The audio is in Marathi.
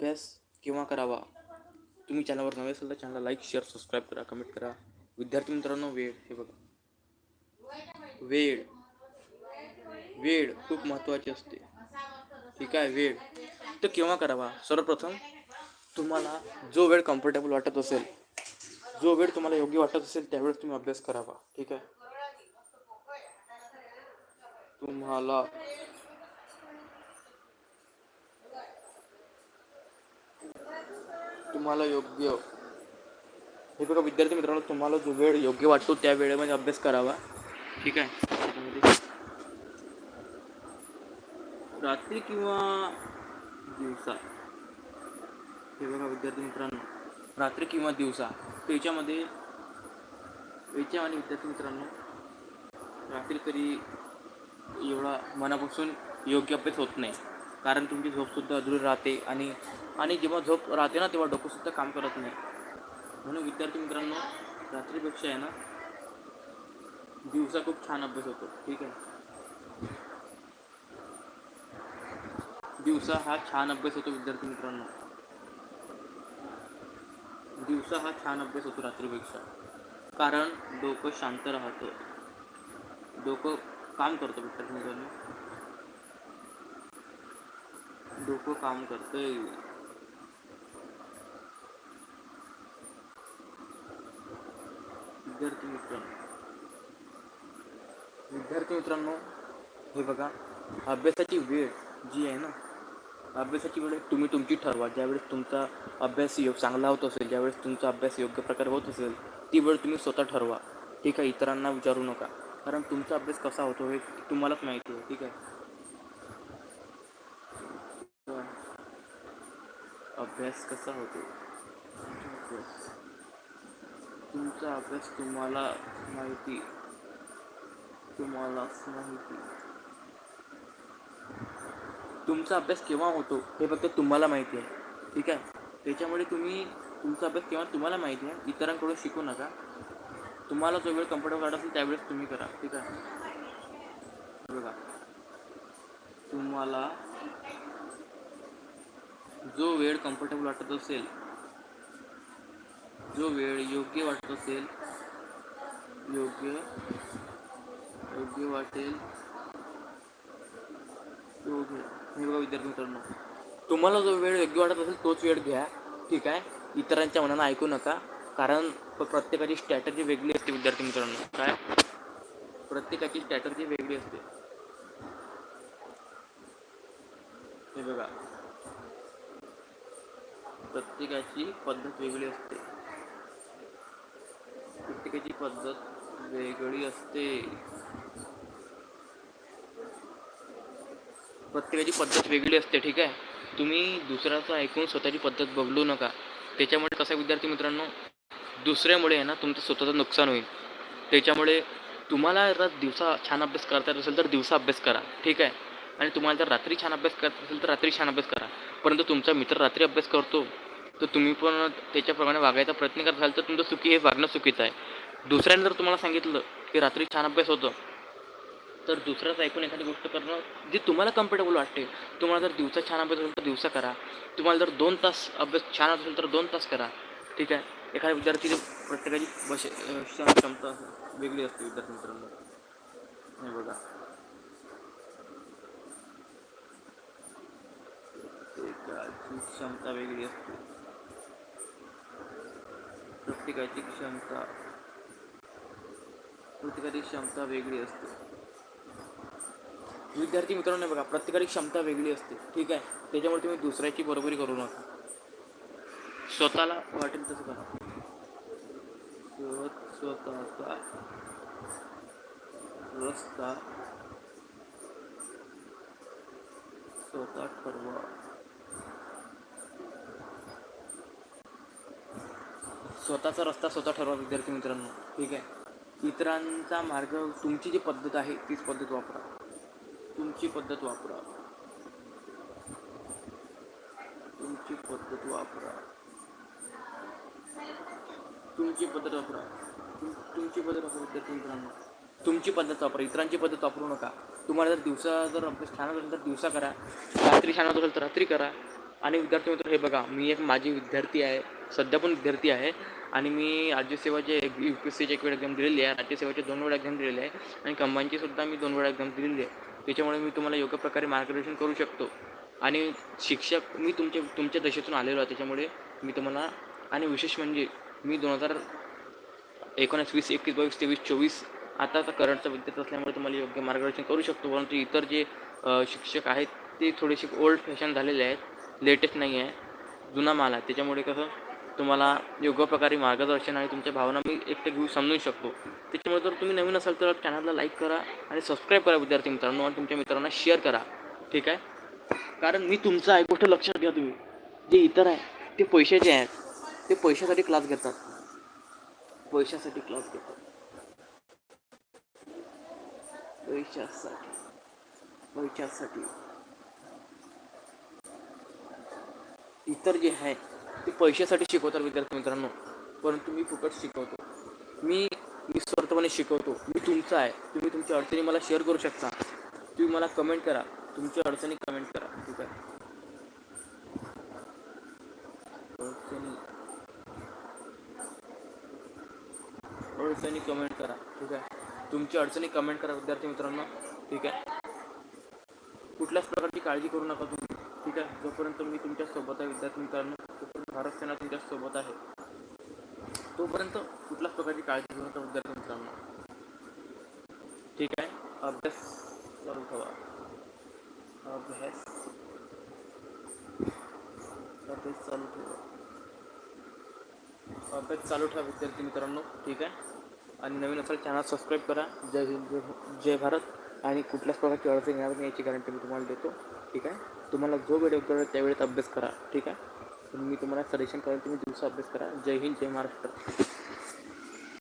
अभ्यास केव्हा करावा. तुम्ही चॅनलवर नवे असेल तर चॅनलला लाईक शेअर सबस्क्राईब करा कमेंट करा. विद्यार्थी मित्रांनो वेळ हे बघा. वेळ. वेळ खूप महत्त्वाची असते. ठीक आहे वेळ. तर केव्हा करावा? सर्वप्रथम तुम्हाला जो वेळ कम्फर्टेबल वाटत असेल जो वेळ तुम्हाला योग्य वाटत असेल त्यावेळेस तुम्ही अभ्यास करावा. ठीक आहे? तुम्हाला तुम्हाला योग्य हे बघा विद्यार्थी मित्रांनो तुम्हाला जो वेळ योग्य वाटतो त्या वेळेमध्ये अभ्यास करावा. ठीक आहे? त्याच्यामध्ये रात्री किंवा दिवसा? हे बघा विद्यार्थी मित्रांनो. रात्री किंवा दिवसा? त्याच्यामध्ये याच्या आणि विद्यार्थी मित्रांनो रात्री तरी एवढा मनापासून योग्य अभ्यास होत नाही. कारण तुमची झोपसुद्धा अधुरी राहते आणि आणि जेव्हा झोप राहते ना तेव्हा डोकंसुद्धा काम करत नाही. म्हणून विद्यार्थी मित्रांनो रात्रीपेक्षा आहे ना दिवसा खूप छान अभ्यास होतो. ठीक आहे? दिवसा हा छान अभ्यास होतो विद्यार्थी मित्रांनो. दिवसा हा छान अभ्यास होतो रात्रीपेक्षा. कारण डोकं शांत राहतं. डोकं काम करतं विद्यार्थी मित्रांनो. डोकं काम करतंय. विद्यार्थी मित्रांनो. विद्यार्थी मित्रांनो हे बघा अभ्यासाची वेळ जी आहे ना अभ्यासाची वेळ तुम्ही तुमची ठरवा. ज्यावेळेस तुमचा अभ्यास योग चांगला होत असेल ज्यावेळेस तुमचा अभ्यास योग्य प्रकारे होत असेल ती वेळ तुम्ही स्वतः ठरवा. ठीक आहे इतरांना विचारू नका. कारण तुमचा अभ्यास कसा होतो हे तुम्हालाच माहिती आहे. ठीक आहे? अभ्यास कसा होतो? तुमचा अभ्यास तुम्हाला माहिती तुम्हालाच माहिती. तुमचा अभ्यास केव्हा होतो हे फक्त तुम्हाला माहिती आहे ठीक आहे? त्याच्यामुळे तुम्ही तुमचा अभ्यास केव्हा तुम्हाला माहिती आहे इतरांकडून शिकू नका. तुम्हाला जो वेळ कम्फर्टेबल वाटत असेल त्यावेळेस तुम्ही करा ठीक आहे? बघा तुम्हाला जो वेळ कम्फर्टेबल वाटत असेल जो वेळ योग्य वाटत असेल योग्य योग्य वाटेल तो घ्या बघा विद्यार्थी मित्रांनो. तुम्हाला जो वेळ योग्य वाटत असेल तोच वेळ घ्या. ठीक आहे? इतरांच्या मनानं ऐकू नका. कारण प्रत्येकाची स्ट्रॅटर्जी वेगळी असते विद्यार्थी मित्रांनो. काय? प्रत्येकाची स्ट्रॅटर्जी वेगळी असते. हे बघा. प्रत्येकाची पद्धत वेगळी असते. प्रत्येकाची पद्धत वेगळी असते. प्रत्येकाची पद्धत वेगळी असते ठीक आहे? तुम्ही दुसऱ्याचं ऐकून स्वतःची पद्धत बघलू नका. त्याच्यामुळे कसं आहे विद्यार्थी मित्रांनो? दुसऱ्यामुळे आहे ना तुमचं स्वतःचं नुकसान होईल. त्याच्यामुळे तुम्हाला जर दिवसा छान अभ्यास करता येत असेल तर दिवसा अभ्यास करा ठीक आहे? आणि तुम्हाला जर रात्री छान अभ्यास करत असेल तर रात्री छान अभ्यास करा. परंतु तुमचा मित्र रात्री अभ्यास करतो तर तुम्ही पण त्याच्याप्रमाणे वागायचा प्रयत्न करत असाल तर तुमचं चुकी हे वागणं चुकीचं आहे. दुसऱ्याने जर तुम्हाला सांगितलं की रात्री छान अभ्यास होतो तर दुसऱ्याच ऐकून एखादी गोष्ट करणं जी तुम्हाला कम्फर्टेबल वाटते. तुम्हाला जर दिवसा छान अभ्यास असेल तर दिवसा करा. तुम्हाला जर दोन तास अभ्यास छान असेल तर दोन तास करा. ठीक आहे? एखाद्या विद्यार्थी प्रत्येकाची बश क्षमता वेगळी असते विद्यार्थी मित्रांनो. हे बघा. प्रत्येकाची क्षमता वेगळी असते. प्रत्येकाची क्षमता प्रत्येकाची क्षमता वेगळी असते. विद्यार्थी मित्रांनो बघा प्रत्येकाची क्षमता वेगळी असते. ठीक आहे? त्याच्यामुळे तुम्ही दुसऱ्याची बरोबरी करू नका. स्वतःला वाटेल तसं करा. स्वतःचा रस्ता. स्वतः ठरवा. स्वतःचा रस्ता स्वतः ठरवा विद्यार्थी मित्रांनो. ठीक आहे? इतरांचा मार्ग तुमची जी पद्धत आहे तीच पद्धत वापरा. तुमची पद्धत वापरा. तुमची पद्धत वापरा. तुमची पद्धत वापरा. तुम- तुमची पद्धत वापरा विद्यार्थी मित्रांनो. तुमची पद्धत वापरा. इतरांची पद्धत वापरू नका. तुम्हाला जर दिवसा जर अभ्यास छान असेल तर दिवसा करा. रात्री छान होत असेल तर रात्री करा. आणि विद्यार्थी मित्र हे बघा मी एक माझी विद्यार्थी आहे. सध्या पण विद्यार्थी आहे. आणि मी राज्यसेवाचे यू पी एस सीची एक वेळ एक्झाम दिलेली आहे. राज्यसेवाचे दोन वेळा एक्झाम दिलेली आहे. आणि कंबाईनची सुद्धा मी दोन वेळा एक्झाम दिलेली आहे. त्याच्यामुळे मी तुम्हाला योग्य प्रकारे मार्गदर्शन करू शकतो. आणि शिक्षक मी तुमच्या तुमच्या दशेतून आलेलो आहे. त्याच्यामुळे मी तुम्हाला आणि विशेष म्हणजे मी दोन हजार एकोणीस वीस एकवीस बावीस तेवीस चोवीस आताचा करंटचा विद्यार्थी असल्यामुळे तुम्हाला योग्य मार्गदर्शन करू शकतो. परंतु इतर जे शिक्षक आहेत ते थोडेसे ओल्ड फॅशन झालेले आहेत. लेटेस्ट नाही आहे जुना माल आहे. त्याच्यामुळे कसं तुम्हाला योग्य प्रकारे मार्गदर्शन आणि तुमच्या भावना मी एकटं घेऊ समजू शकतो. त्याच्यामुळे जर तुम्ही नवीन असाल तर चॅनलला लाईक करा आणि सबस्क्राईब करा विद्यार्थी मित्रांनो आणि तुमच्या मित्रांना शेअर करा. ठीक आहे? कारण मी तुमचं आहे गोष्ट लक्षात घ्या तुम्ही. जे इतर आहे ते पैशाचे आहेत. ते पैशासाठी क्लास घेतात. पैशासाठी क्लास घेतात. पैशासाठी. पैशासाठी. इतर जे आहे ते पैशासाठी शिकवतात विद्यार्थी मित्रांनो परंतु मी फुकट शिकवतो. मी निस्वार्थपणे शिकवतो. मी तुमचा आहे. तुम्ही तुमच्या अडचणी मला शेअर करू शकता. तुम्ही मला कमेंट करा. तुमच्या अडचणी कमेंट करा. ठीक आहे? अडचणी. अडचणी कमेंट करा. ठीक आहे? तुमच्या अडचणी कमेंट करा विद्यार्थी मित्रांनो. ठीक आहे? कुठल्याच प्रकारची काळजी करू नका तुम्ही. ठीक जोपर्यंत मी तुमच्यासोबत आहे विद्यार्थी मित्रांनो तोपर्यंत भारत सेना तुमच्यासोबत आहे. तोपर्यंत कुठल्याच प्रकारची काळजी घेऊ नका विद्यार्थी मित्रांनो. ठीक आहे? अभ्यास चालू ठेवा. अभ्यास. अभ्यास चालू ठेवा. अभ्यास चालू ठेवा विद्यार्थी मित्रांनो. ठीक आहे? आणि नवीन असाल चॅनल सबस्क्राईब करा. जय हिंद जय जय भारत. आणि कुठल्याच प्रकारची अडचण येणार नाही याची गॅरंटी मी तुम्हाला देतो. ठीक आहे? तुम्हाला जो वेळ योग्य त्यावेळेत अभ्यास करा. ठीक आहे? मी तुम्हाला सजेशन करेन तुम्ही दिवसा अभ्यास करा. जय हिंद जय महाराष्ट्र.